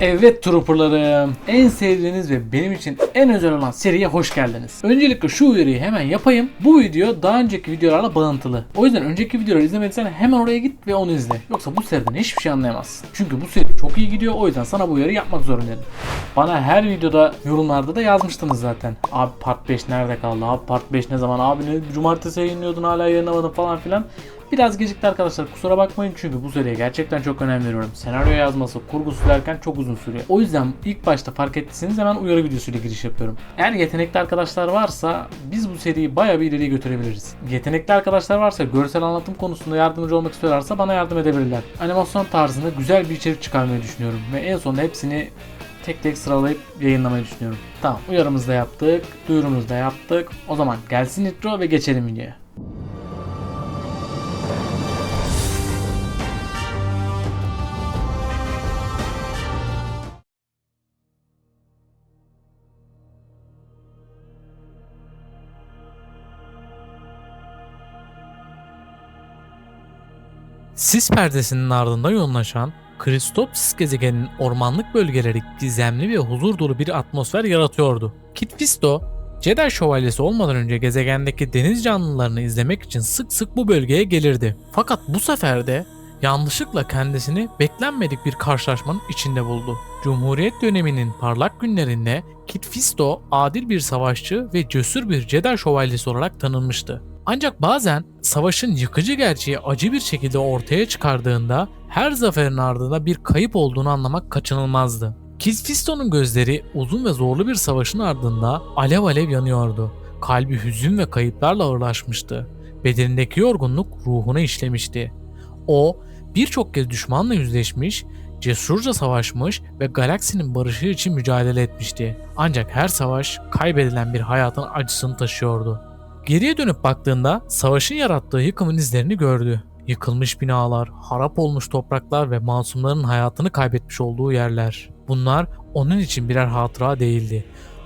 Evet trooperlarım. En sevdiğiniz ve benim için en özel olan seriye hoş geldiniz. Öncelikle şu uyarıyı hemen yapayım. Bu video daha önceki videolarla bağıntılı. O yüzden önceki videoları izlemediysen hemen oraya git ve onu izle. Yoksa bu seriden hiçbir şey anlayamazsın. Çünkü bu seri çok iyi gidiyor. O yüzden sana bu uyarı yapmak zorundayım. Bana her videoda yorumlarda da yazmıştınız zaten. Abi part 5 nerede kaldı? Abi part 5 ne zaman? Abi ne cumartesi yayınlıyordun hala yayınlamadın falan filan. Biraz gecikti arkadaşlar kusura bakmayın çünkü bu seriye gerçekten çok önem veriyorum. Senaryo yazması, kurgusu derken çok uzun sürüyor. O yüzden ilk başta fark ettiyseniz hemen uyarı videosuyla giriş yapıyorum. Eğer yetenekli arkadaşlar varsa biz bu seriyi bayağı bir ileriye götürebiliriz. Yetenekli arkadaşlar varsa görsel anlatım konusunda yardımcı olmak istiyorlarsa bana yardım edebilirler. Animasyon tarzında güzel bir içerik çıkarmayı düşünüyorum ve en sonunda hepsini tek tek sıralayıp yayınlamayı düşünüyorum. Tamam uyarımızı da yaptık, duyurumuzu da yaptık. O zaman gelsin intro ve geçelim videoya. Sis perdesinin ardında yoğunlaşan Kristopsis gezegeninin ormanlık bölgeleri gizemli ve huzur dolu bir atmosfer yaratıyordu. Kit Fisto, Jedi şövalyesi olmadan önce gezegendeki deniz canlılarını izlemek için sık sık bu bölgeye gelirdi. Fakat bu sefer de yanlışlıkla kendisini beklenmedik bir karşılaşmanın içinde buldu. Cumhuriyet döneminin parlak günlerinde Kit Fisto adil bir savaşçı ve cesur bir Jedi şövalyesi olarak tanınmıştı. Ancak bazen savaşın yıkıcı gerçeği acı bir şekilde ortaya çıkardığında her zaferin ardında bir kayıp olduğunu anlamak kaçınılmazdı. Kit Fisto'nun gözleri uzun ve zorlu bir savaşın ardında alev alev yanıyordu. Kalbi hüzün ve kayıplarla ağırlaşmıştı. Bedenindeki yorgunluk ruhuna işlemişti. O birçok kez düşmanla yüzleşmiş, cesurca savaşmış ve galaksinin barışı için mücadele etmişti. Ancak her savaş kaybedilen bir hayatın acısını taşıyordu. Geriye dönüp baktığında savaşın yarattığı yıkımın izlerini gördü. Yıkılmış binalar, harap olmuş topraklar ve masumların hayatını kaybetmiş olduğu yerler. Bunlar onun için birer hatıra değildi.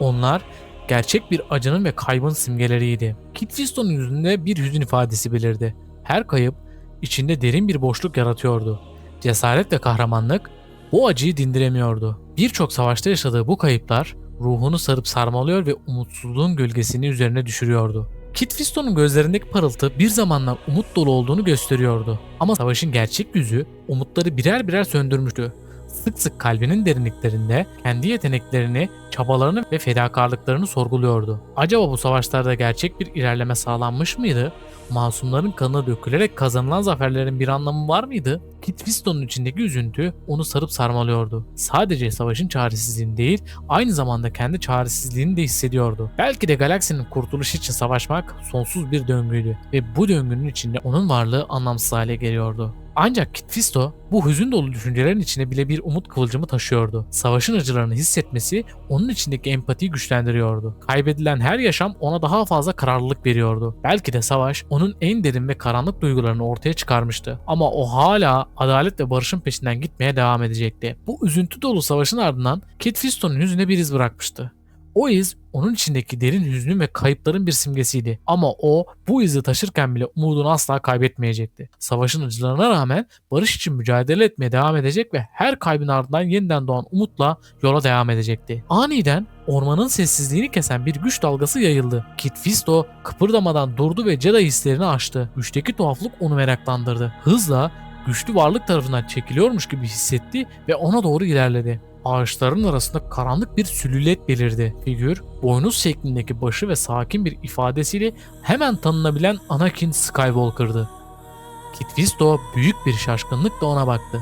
Onlar gerçek bir acının ve kaybın simgeleriydi. Kit Fisto'nun yüzünde bir hüzün ifadesi belirdi. Her kayıp içinde derin bir boşluk yaratıyordu. Cesaret ve kahramanlık bu acıyı dindiremiyordu. Birçok savaşta yaşadığı bu kayıplar ruhunu sarıp sarmalıyor ve umutsuzluğun gölgesini üzerine düşürüyordu. Kit Fisto'nun gözlerindeki parıltı bir zamanlar umut dolu olduğunu gösteriyordu. Ama savaşın gerçek yüzü umutları birer birer söndürmüştü. Sık sık kalbinin derinliklerinde kendi yeteneklerini, çabalarını ve fedakarlıklarını sorguluyordu. Acaba bu savaşlarda gerçek bir ilerleme sağlanmış mıydı? Masumların kanı dökülerek kazanılan zaferlerin bir anlamı var mıydı? Kit Fisto'nun içindeki üzüntü onu sarıp sarmalıyordu. Sadece savaşın çaresizliğini değil, aynı zamanda kendi çaresizliğini de hissediyordu. Belki de galaksinin kurtuluşu için savaşmak sonsuz bir döngüydü ve bu döngünün içinde onun varlığı anlamsız hale geliyordu. Ancak Kit Fisto bu hüzün dolu düşüncelerin içine bile bir umut kıvılcımı taşıyordu. Savaşın acılarını hissetmesi onun içindeki empatiyi güçlendiriyordu. Kaybedilen her yaşam ona daha fazla kararlılık veriyordu. Belki de savaş onun en derin ve karanlık duygularını ortaya çıkarmıştı. Ama o hala adalet ve barışın peşinden gitmeye devam edecekti. Bu üzüntü dolu savaşın ardından Kit Fisto'nun yüzüne bir iz bırakmıştı. O iz onun içindeki derin hüznün ve kayıpların bir simgesiydi. Ama o bu izi taşırken bile umudunu asla kaybetmeyecekti. Savaşın acılarına rağmen barış için mücadele etmeye devam edecek ve her kaybın ardından yeniden doğan umutla yola devam edecekti. Aniden ormanın sessizliğini kesen bir güç dalgası yayıldı. Kit Fisto kıpırdamadan durdu ve Jedi hislerini açtı. Güçteki tuhaflık onu meraklandırdı. Hızla güçlü varlık tarafından çekiliyormuş gibi hissetti ve ona doğru ilerledi. Ağaçların arasında karanlık bir sülület belirdi. Figür, boynuz şeklindeki başı ve sakin bir ifadesiyle hemen tanınabilen Anakin Skywalker'dı. Kit Fisto büyük bir şaşkınlıkla ona baktı.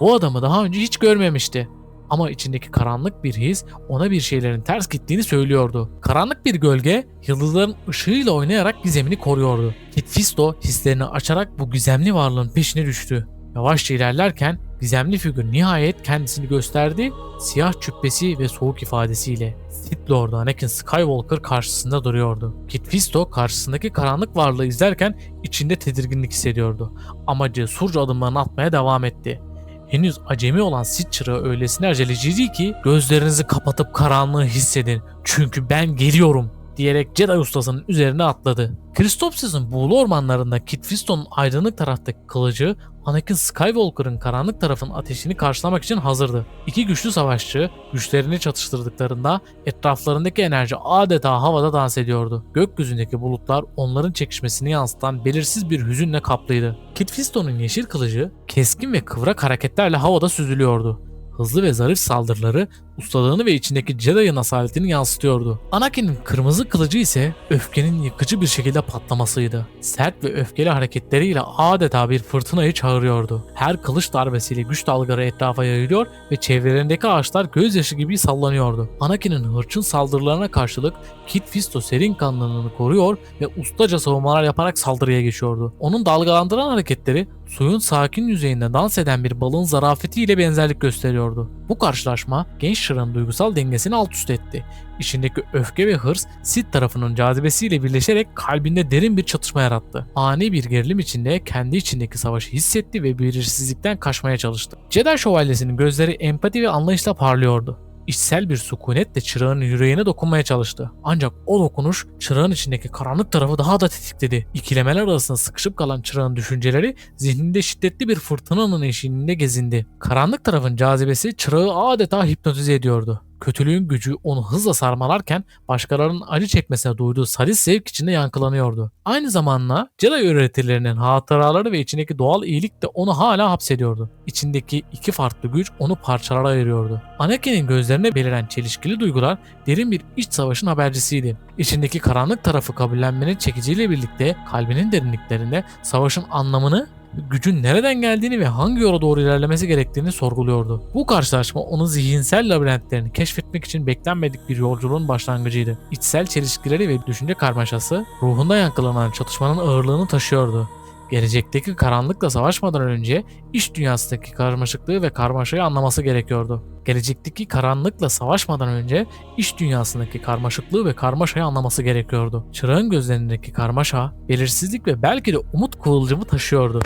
O adamı daha önce hiç görmemişti. Ama içindeki karanlık bir his ona bir şeylerin ters gittiğini söylüyordu. Karanlık bir gölge yıldızların ışığıyla oynayarak gizemini koruyordu. Kit Fisto hislerini açarak bu gizemli varlığın peşine düştü. Yavaşça ilerlerken gizemli figür nihayet kendisini gösterdi, siyah cübbesi ve soğuk ifadesiyle. Sith Lord Anakin Skywalker karşısında duruyordu. Kit Fisto karşısındaki karanlık varlığı izlerken içinde tedirginlik hissediyordu. Ama cesurca adımlarını atmaya devam etti. Henüz acemi olan Sith çırağı öylesine aceleciydi ki gözlerinizi kapatıp karanlığı hissedin. Çünkü ben geliyorum diyerek Jedi ustasının üzerine atladı. Kristopsis'in buğulu ormanlarında Kit Fisto'nun aydınlık taraftaki kılıcı Anakin Skywalker'ın karanlık tarafın ateşini karşılamak için hazırdı. İki güçlü savaşçı güçlerini çatıştırdıklarında etraflarındaki enerji adeta havada dans ediyordu. Gökyüzündeki bulutlar onların çekişmesini yansıtan belirsiz bir hüzünle kaplıydı. Kit Fisto'nun yeşil kılıcı keskin ve kıvrak hareketlerle havada süzülüyordu. Hızlı ve zarif saldırıları ustalığını ve içindeki Jedi'ın asaletini yansıtıyordu. Anakin'in kırmızı kılıcı ise öfkenin yıkıcı bir şekilde patlamasıydı. Sert ve öfkeli hareketleriyle adeta bir fırtınayı çağırıyordu. Her kılıç darbesiyle güç dalgaları etrafa yayılıyor ve çevrelerindeki ağaçlar gözyaşı gibi sallanıyordu. Anakin'in hırçın saldırılarına karşılık Kit Fisto serin kanlılığını koruyor ve ustaca savunmalar yaparak saldırıya geçiyordu. Onun dalgalandıran hareketleri suyun sakin yüzeyinde dans eden bir balığın zarafetiyle benzerlik gösteriyordu. Bu karşılaşma genç Shira'nın duygusal dengesini alt üst etti. İçindeki öfke ve hırs Sid tarafının cazibesiyle birleşerek kalbinde derin bir çatışma yarattı. Ani bir gerilim içinde kendi içindeki savaşı hissetti ve belirsizlikten kaçmaya çalıştı. Jedi şövalyesinin gözleri empati ve anlayışla parlıyordu. İçsel bir sükunetle çırağın yüreğine dokunmaya çalıştı. Ancak o dokunuş çırağın içindeki karanlık tarafı daha da tetikledi. İkilemeler arasında sıkışıp kalan çırağın düşünceleri zihninde şiddetli bir fırtınanın eşiğinde gezindi. Karanlık tarafın cazibesi çırağı adeta hipnotize ediyordu. Kötülüğün gücü onu hızla sarmalarken başkalarının acı çekmesine duyduğu sadist zevk içinde yankılanıyordu. Aynı zamanda Jedi öğretilerinin hatıraları ve içindeki doğal iyilik de onu hala hapsediyordu. İçindeki iki farklı güç onu parçalara ayırıyordu. Anakin'in gözlerine beliren çelişkili duygular derin bir iç savaşın habercisiydi. İçindeki karanlık tarafı kabullenmenin çekiciyle birlikte kalbinin derinliklerinde savaşın anlamını gücün nereden geldiğini ve hangi yola doğru ilerlemesi gerektiğini sorguluyordu. Bu karşılaşma onun zihinsel labirentlerini keşfetmek için beklenmedik bir yolculuğun başlangıcıydı. İçsel çelişkileri ve düşünce karmaşası ruhunda yankılanan çatışmanın ağırlığını taşıyordu. Gelecekteki karanlıkla savaşmadan önce iş dünyasındaki karmaşıklığı ve karmaşayı anlaması gerekiyordu. Gelecekteki karanlıkla savaşmadan önce iş dünyasındaki karmaşıklığı ve karmaşayı anlaması gerekiyordu. Çırağın gözlerindeki karmaşa, belirsizlik ve belki de umut kıvılcımı taşıyordu.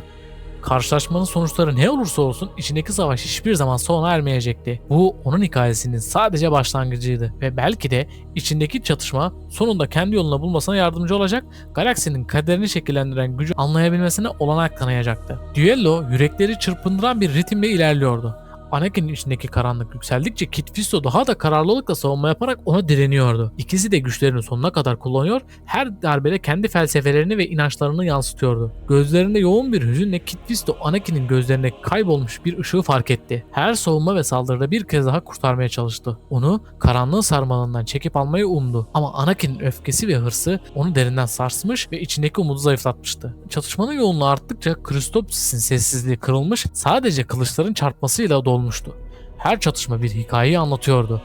Karşılaşmanın sonuçları ne olursa olsun içindeki savaş hiçbir zaman sona ermeyecekti. Bu onun hikayesinin sadece başlangıcıydı ve belki de içindeki çatışma sonunda kendi yolunu bulmasına yardımcı olacak, galaksinin kaderini şekillendiren gücü anlayabilmesine olanak tanıyacaktı. Düello yürekleri çırpındıran bir ritimle ilerliyordu. Anakin'in içindeki karanlık yükseldikçe Kit Fisto daha da kararlılıkla savunma yaparak ona direniyordu. İkisi de güçlerini sonuna kadar kullanıyor, her darbede kendi felsefelerini ve inançlarını yansıtıyordu. Gözlerinde yoğun bir hüzünle Kit Fisto Anakin'in gözlerine kaybolmuş bir ışığı fark etti. Her savunma ve saldırıda bir kez daha kurtarmaya çalıştı. Onu karanlığın sarmalından çekip almayı umdu. Ama Anakin'in öfkesi ve hırsı onu derinden sarsmış ve içindeki umudu zayıflatmıştı. Çatışmanın yoğunluğu arttıkça Kristopsis'in sessizliği kırılmış, sadece kılıçların çarpmasıyla dolmuştu. Her çatışma bir hikayeyi anlatıyordu.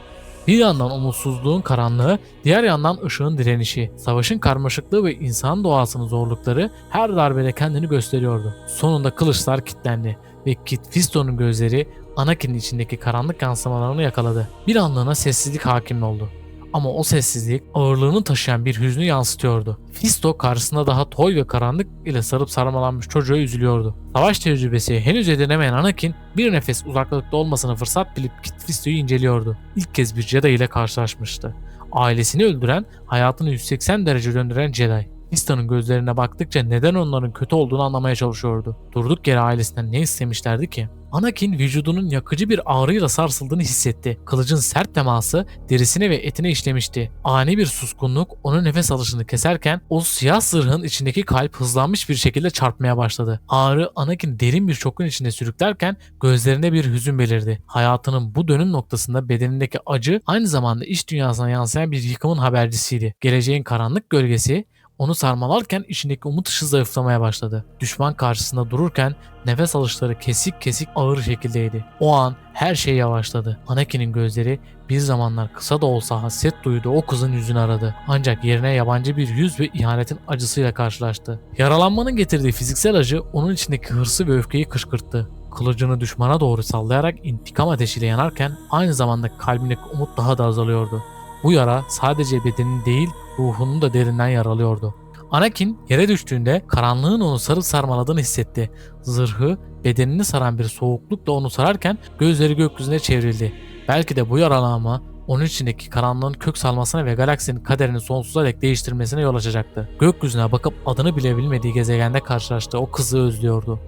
Bir yandan umutsuzluğun karanlığı, diğer yandan ışığın direnişi, savaşın karmaşıklığı ve insan doğasının zorlukları her darbede kendini gösteriyordu. Sonunda kılıçlar kilitlendi ve Kit Fisto'nun gözleri Anakin'in içindeki karanlık yansımalarını yakaladı. Bir anlığına sessizlik hakim oldu. Ama o sessizlik ağırlığını taşıyan bir hüznü yansıtıyordu. Fisto karşısında daha toy ve karanlık ile sarıp sarmalanmış çocuğa üzülüyordu. Savaş tecrübesi henüz edinemeyen Anakin bir nefes uzaklıkta olmasını fırsat bilip Kit Fisto'yu inceliyordu. İlk kez bir Jedi ile karşılaşmıştı. Ailesini öldüren, hayatını 180 derece döndüren Jedi. Fisto'nun gözlerine baktıkça neden onların kötü olduğunu anlamaya çalışıyordu. Durduk yere ailesinden ne istemişlerdi ki? Anakin vücudunun yakıcı bir ağrıyla sarsıldığını hissetti. Kılıcın sert teması derisine ve etine işlemişti. Ani bir suskunluk onun nefes alışını keserken o siyah zırhın içindeki kalp hızlanmış bir şekilde çarpmaya başladı. Ağrı Anakin derin bir şokun içinde sürüklerken gözlerinde bir hüzün belirdi. Hayatının bu dönüm noktasında bedenindeki acı aynı zamanda iş dünyasına yansıyan bir yıkımın habercisiydi. Geleceğin karanlık gölgesi onu sarmalarken içindeki umut ışığı zayıflamaya başladı. Düşman karşısında dururken nefes alışları kesik kesik ağır şekildeydi. O an her şey yavaşladı. Anakin'in gözleri bir zamanlar kısa da olsa hasret duyduğu o kızın yüzünü aradı. Ancak yerine yabancı bir yüz ve ihanetin acısıyla karşılaştı. Yaralanmanın getirdiği fiziksel acı onun içindeki hırsı ve öfkeyi kışkırttı. Kılıcını düşmana doğru sallayarak intikam ateşiyle yanarken aynı zamanda kalbindeki umut daha da azalıyordu. Bu yara sadece bedenini değil ruhunu da derinden yaralıyordu. Anakin yere düştüğünde karanlığın onu sarıp sarmaladığını hissetti. Zırhı bedenini saran bir soğukluk da onu sararken gözleri gökyüzüne çevrildi. Belki de bu yaralanma onun içindeki karanlığın kök salmasına ve galaksinin kaderini sonsuza dek değiştirmesine yol açacaktı. Gökyüzüne bakıp adını bile bilmediği gezegende karşılaştığı o kızı özlüyordu.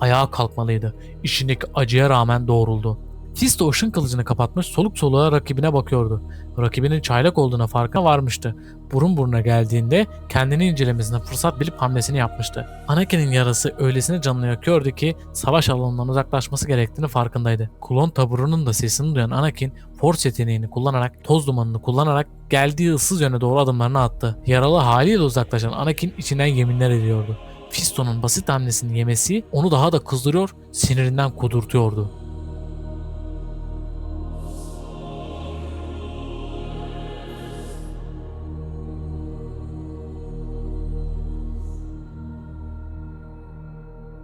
Ayağa kalkmalıydı. İçindeki acıya rağmen doğruldu. Fisto ışın kılıcını kapatmış soluk soluğa rakibine bakıyordu. Rakibinin çaylak olduğuna farkına varmıştı. Burun buruna geldiğinde kendini incelemesine fırsat bilip hamlesini yapmıştı. Anakin'in yarası öylesine canını yakıyordu ki savaş alanından uzaklaşması gerektiğini farkındaydı. Klon taburunun da sesini duyan Anakin Force yeteneğini kullanarak, toz dumanını kullanarak geldiği ıssız yöne doğru adımlarını attı. Yaralı haliyle uzaklaşan Anakin içinden yeminler ediyordu. Fisto'nun basit hamlesini yemesi onu daha da kızdırıyor, sinirinden kudurtuyordu.